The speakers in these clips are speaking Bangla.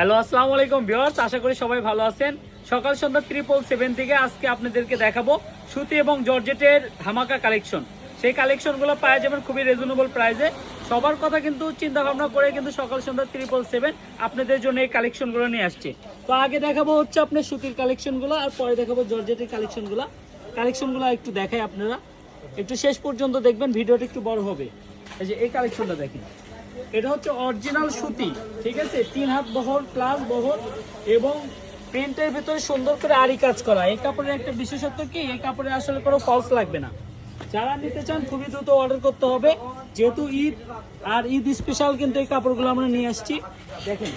হ্যালো আসসালামু আলাইকুম ভিউয়ার্স, আশা করি সবাই ভালো আছেন। সকাল সন্ধ্যা ট্রিপল সেভেন থেকে আজকে আপনাদেরকে দেখাবো সুতি এবং জর্জেটের ধামাকা কালেকশন সেই কালেকশনগুলো পাওয়া যাবেন খুবই রিজনেবল প্রাইসে সবার কথা কিন্তু চিন্তা ভাবনা করে কিন্তু সকাল সন্ধ্যা ট্রিপল সেভেন আপনাদের জন্য এই কালেকশনগুলো নিয়ে আসছে। তো আগে দেখাবো হচ্ছে আপনার সুতির কালেকশনগুলো আর পরে দেখাবো জর্জেটের কালেকশনগুলো কালেকশনগুলো একটু দেখাই আপনারা। একটু শেষ পর্যন্ত দেখবেন, ভিডিওটা একটু বড় হবে। এই যে এই কালেকশনটা দেখেন। এটা হচ্ছে অরিজিনাল সুতি, ঠিক আছে? তিন হাত বহর প্লাস বহর এবং প্রিন্টের ভিতরে সুন্দর করে আরি কাজ করা। এই কাপড়ের একটা বিশেষত্ব কি? এই কাপড়ে আসলে কোনো ফলস লাগবে না। যারা নিতে চান, খুবই দ্রুত অর্ডার করতে হবে। যেহেতু ঈদ আর ঈদ স্পেশাল কিন্তু এই কাপড়গুলো আমরা নিয়ে আসছি। দেখেন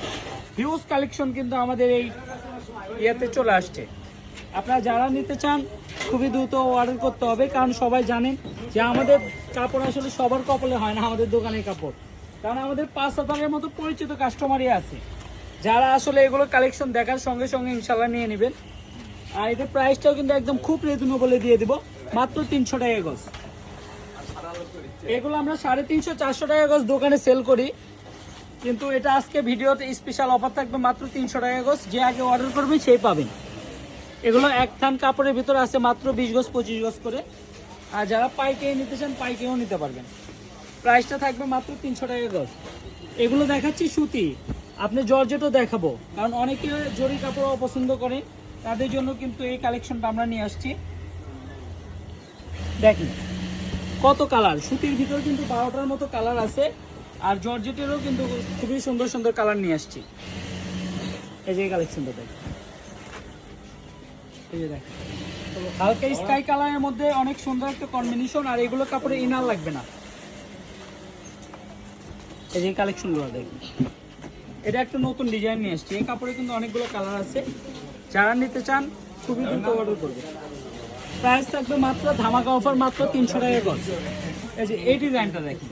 হিউজ কালেকশন কিন্তু আমাদের এই ইয়েতে চলে আসছে। আপনারা যারা নিতে চান, খুবই দ্রুত অর্ডার করতে হবে। কারণ সবাই জানেন যে আমাদের কাপড় আসলে সবার কপালে হয় না, আমাদের দোকানের কাপড়। কারণ আমাদের পাঁচ হাজারের মতো পরিচিত কাস্টমারই আছে। যারা আসলে এগুলো কালেকশন দেখার সঙ্গে সঙ্গে ইনশাল্লাহ নিয়ে নেবেন। আর এদের প্রাইসটাও কিন্তু একদম খুব রিজনেবলে দিয়ে দিব, মাত্র তিনশো টাকা গজ। এগুলো আমরা সাড়ে তিনশো, চারশো টাকা গজ দোকানে সেল করি। কিন্তু এটা আজকে ভিডিওতে স্পেশাল অফার থাকবে মাত্র তিনশো টাকা গজ। যে আগে অর্ডার করবেন সেই পাবেন এগুলো এক থান কাপড়ের ভিতরে আছে মাত্র বিশ গজ, পঁচিশ গজ করে। আর যারা পাইকারি নিতে চান, পাইকারিও নিতে পারবেন। প্রাইসটা থাকবে মাত্র তিনশো টাকা গজ। এগুলো দেখাচ্ছি সুতি। আপনি জর্জেটও দেখাবো, কারণ অনেকে জরি কাপড়ও পছন্দ করে। তাদের জন্য কিন্তু এই কালেকশনটা আমরা নিয়ে আসছি। দেখেন, কত কালার। সুতির ভিতরে কিন্তু বারোটার মতো কালার আছে, আর জর্জেটেরও কিন্তু খুবই সুন্দর সুন্দর কালার নিয়ে আসছি। এই যে কালেকশনটা যে দেখেন। হালকা স্কাই কালারের মধ্যে অনেক সুন্দর একটা কম্বিনেশন আর এগুলো কাপড়ে ইনার লাগবে না। এই যে কালেকশনগুলো দেখুন। এটা একটা নতুন ডিজাইন নিয়ে এসেছি। এই কাপড়ে কিন্তু অনেকগুলো কালার আছে। যারা নিতে চান, খুবই দ্রুত অর্ডার করবে প্রাইস থাকবে মাত্র, ধামাকা অফার মাত্র তিনশো টাকা গজ। এই যে এই ডিজাইনটা দেখুন।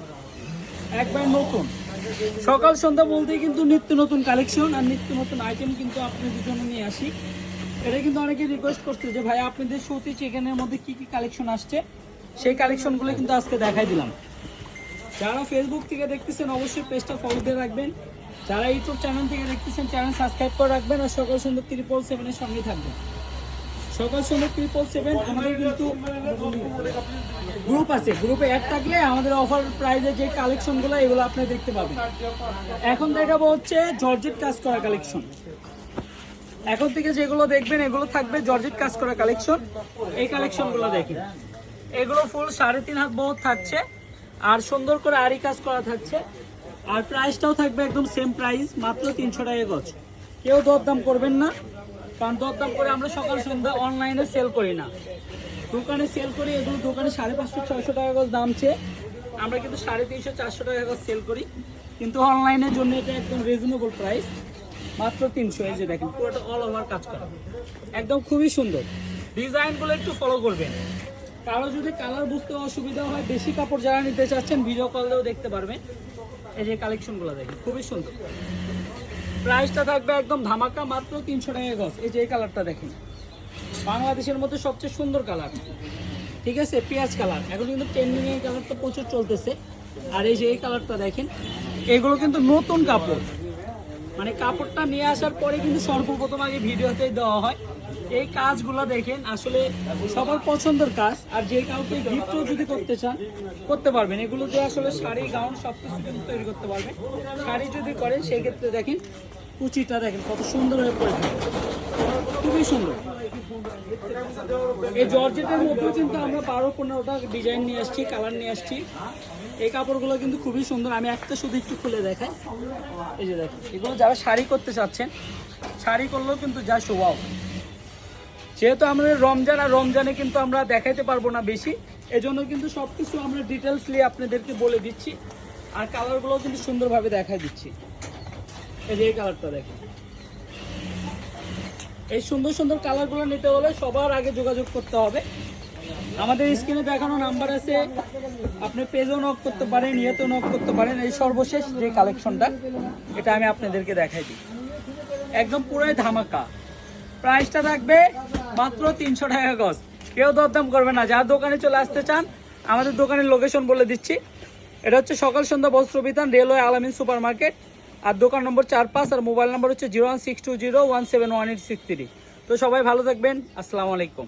একবার নতুন। সকাল, সন্ধ্যা বলতেই কিন্তু নিত্য নতুন কালেকশন আর নিত্য নতুন আইটেম কিন্তু আপনাদের জন্য নিয়ে আসি। এটা কিন্তু অনেকে রিকোয়েস্ট করছে যে, ভাই, আপনাদের সৌতি চিকেনের মধ্যে কি কি কালেকশন আসছে? সেই কালেকশনগুলো কিন্তু আজকে দেখাই দিলাম। যারা ফেসবুক থেকে দেখতেছেন, অবশ্যই পেজটা ফলো দিয়ে রাখবেন। যারা ইউটিউব চ্যানেল থেকে দেখতেছেন চ্যানেল সাবস্ক্রাইব করে রাখবেন আর সকাল সুন্দর ত্রিপল সেভেনের সঙ্গে থাকবেন। সকাল সুন্দর ত্রিপল সেভেন আমাদের কিন্তু গ্রুপ আছে। গ্রুপে অ্যাড থাকলে আমাদের অফার প্রাইজে যে কালেকশনগুলো এগুলো আপনি দেখতে পাবেন। এখন দেখাবো হচ্ছে জর্জেট কাজ করা কালেকশন এখন থেকে যেগুলো দেখবেন, এগুলো থাকবে জর্জেট কাজ করা কালেকশন এই কালেকশনগুলো দেখেন। এগুলো ফুল সাড়ে তিন হাত বহুত থাকছে। আর সুন্দর করে আরি কাজ করা থাকছে। আর প্রাইসটাও থাকবে একদম সেম প্রাইস মাত্র তিনশো টাকা গজ। কেউ দরদাম করবেন না, কারণ দরদাম করে আমরা সকাল সন্ধ্যা অনলাইনে সেল করি না। দোকানে সেল করি, এগুলো দোকানে সাড়ে পাঁচশো, ছয়শো টাকা গজ দাম চেয়ে আমরা কিন্তু সাড়ে তিনশো, চারশো টাকা গজ সেল করি। কিন্তু অনলাইনের জন্য এটা একদম রিজনেবল প্রাইস মাত্র তিনশো। এই যে দেখেন, পুরোটা অল ওভার কাজ করা। একদম খুবই সুন্দর। ডিজাইনগুলো একটু ফলো করবেন। কারও যদি কালার বুঝতে অসুবিধা হয় বেশি কাপড় যারা নিতে চাচ্ছেন ভিডিও কল দিয়েও দেখতে পারবেন এই যে কালেকশনগুলো দেখেন, খুবই সুন্দর। প্রাইসটা থাকবে একদম ধামাকা, মাত্র তিনশো টাকা গজ। এই যে এই কালারটা দেখেন। বাংলাদেশের মধ্যে সবচেয়ে সুন্দর কালার ঠিক আছে? পেঁয়াজ কালার এখন কিন্তু ট্রেন্ডিং এই কালারটা প্রচুর চলতেছে। আর এই যে এই কালারটা দেখেন, এগুলো কিন্তু নতুন কাপড়। মানে কাপড়টা নিয়ে আসার পরে কিন্তু সর্বপ্রথম আগে ভিডিওতেই দেওয়া হয়। এই কাজগুলো দেখেন, আসলে সবার পছন্দের কাজ, আর যে কাউকে গিফটও যদি করতে চান, করতে পারবেন। এগুলো দিয়ে আসলে শাড়ি, গাউন সব কিছু কিন্তু তৈরি করতে পারবেন। শাড়ি যদি করেন সেই ক্ষেত্রে দেখেন, কুচিটা দেখেন, কত সুন্দর হয়ে পড়েছে। খুবই সুন্দর। এই জর্জেটের মধ্যেও কিন্তু আমরা বারো, পনেরোটা ডিজাইন নিয়ে আসছি, কালার নিয়ে আসছি। এই কাপড়গুলো কিন্তু খুবই সুন্দর। আমি একটা শুধু একটু খুলে দেখাই। এই যে দেখেন, এগুলো যারা শাড়ি করতে চাচ্ছেন, শাড়ি করলেও কিন্তু যা শোভাও যেহেতু আমাদের রমজান, আর রমজানে কিন্তু আমরা দেখাইতে পারব না বেশি, এজন্য কিন্তু সব কিছু আমরা ডিটেলসলি আপনাদেরকে বলে দিচ্ছি, আর কালারগুলো কিন্তু সুন্দরভাবে দেখাই দিচ্ছি। এই যে এই কালারটা দেখেন। এই সুন্দর সুন্দর কালারগুলো নিতে হলে সবার আগে যোগাযোগ করতে হবে। আমাদের স্ক্রিনে দেখানো নাম্বার আছে, আপনি পেজও নক করতে পারেন, ইয়েতেও নক করতে পারেন, এই সর্বশেষ যে কালেকশনটা এটা আমি আপনাদেরকে দেখাই দিই। একদম পুরোই ধামাকা। প্রাইসটা থাকবে মাত্র তিনশো টাকা গজ কেউ দরদাম করবে না। যার দোকানে চলে আসতে চান, আমাদের দোকানের লোকেশন বলে দিচ্ছি। এটা হচ্ছে সকাল সন্ধ্যা বস্ত্র বিধান রেলওয়ে আলামিন সুপার মার্কেট আর দোকান নম্বর চার পাঁচ আর মোবাইল নম্বর হচ্ছে zero one six two zero one seven one eight six three. তো সবাই ভালো থাকবেন। আসসালামু আলাইকুম।